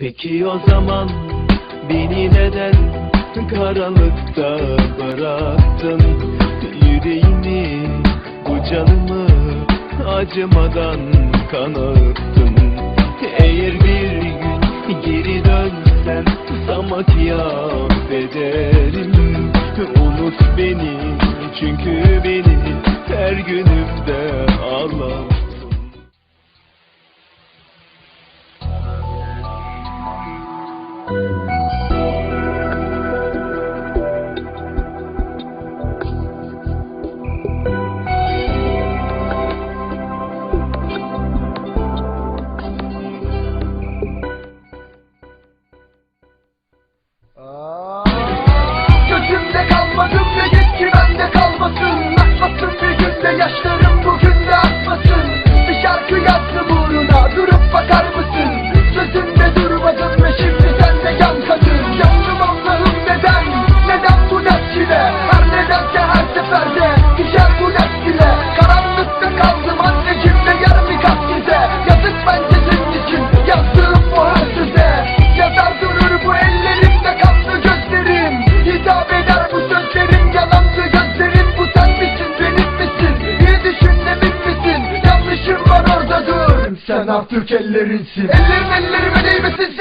Peki o zaman beni neden karanlıkta bıraktın? Yüreğimi bu canımı acımadan kan Eğer bir gün geri dönsen sana affederim Unut beni çünkü beni her günümde ağlattın sen artık ellerinsin Ellerin ellerime değmesin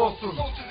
olsun. olsun.